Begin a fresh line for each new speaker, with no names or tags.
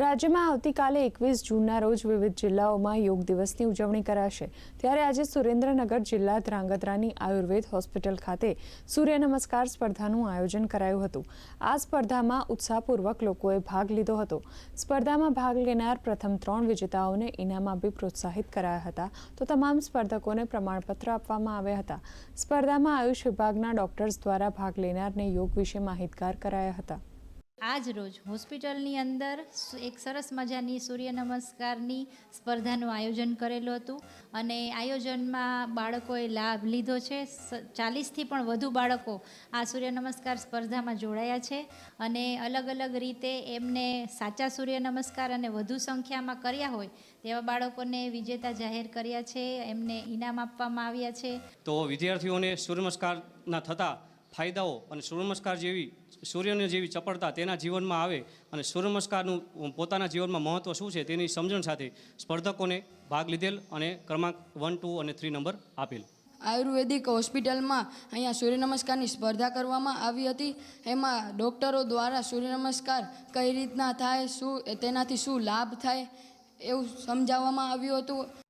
રાજ્યમાં આવતીકાલે એકવીસ જૂનના રોજ વિવિધ જિલ્લાઓમાં યોગ દિવસની ઉજવણી કરાશે. ત્યારે આજે સુરેન્દ્રનગર જિલ્લા ધ્રાંગધ્રાની આયુર્વેદ હોસ્પિટલ ખાતે સૂર્ય નમસ્કાર સ્પર્ધાનું આયોજન કરાયું હતું. આ સ્પર્ધામાં ઉત્સાહપૂર્વક લોકોએ ભાગ લીધો હતો. સ્પર્ધામાં ભાગ લેનાર પ્રથમ ત્રણ વિજેતાઓને ઇનામ આપી પ્રોત્સાહિત કરાયા હતા તો તમામ સ્પર્ધકોને પ્રમાણપત્ર આપવામાં આવ્યા હતા. સ્પર્ધામાં આયુષ વિભાગના ડોક્ટર્સ દ્વારા ભાગ લેનારને યોગ વિશે માહિતગાર કરાયા હતા.
આજ રોજ હોસ્પિટલની અંદર એક સરસ મજાની સૂર્ય નમસ્કારની સ્પર્ધાનું આયોજન કરેલું હતું અને આયોજનમાં બાળકોએ લાભ લીધો છે. ચાલીસથી પણ વધુ બાળકો આ સૂર્ય નમસ્કાર સ્પર્ધામાં જોડાયા છે અને અલગ અલગ રીતે એમને સાચા સૂર્ય નમસ્કાર અને વધુ સંખ્યામાં કર્યા હોય તેવા બાળકોને વિજેતા જાહેર કર્યા છે. એમને ઇનામ આપવામાં આવ્યા છે.
તો વિદ્યાર્થીઓને સૂર્ય નમસ્કારના થતા ફાયદાઓ અને સૂર્યનમસ્કાર જેવી, સૂર્યને જેવી ચપળતા તેના જીવનમાં આવે અને સૂર્યનમસ્કારનું પોતાના જીવનમાં મહત્ત્વ શું છે તેની સમજણ સાથે સ્પર્ધકોને ભાગ લીધેલ અને ક્રમાંક વન ટુ અને થ્રી નંબર આપેલ.
આયુર્વેદિક હોસ્પિટલમાં અહીંયા સૂર્ય નમસ્કારની સ્પર્ધા કરવામાં આવી હતી. એમાં ડૉક્ટરો દ્વારા સૂર્ય નમસ્કાર કઈ રીતના થાય, શું તેનાથી શું લાભ થાય એવું સમજાવવામાં આવ્યું હતું.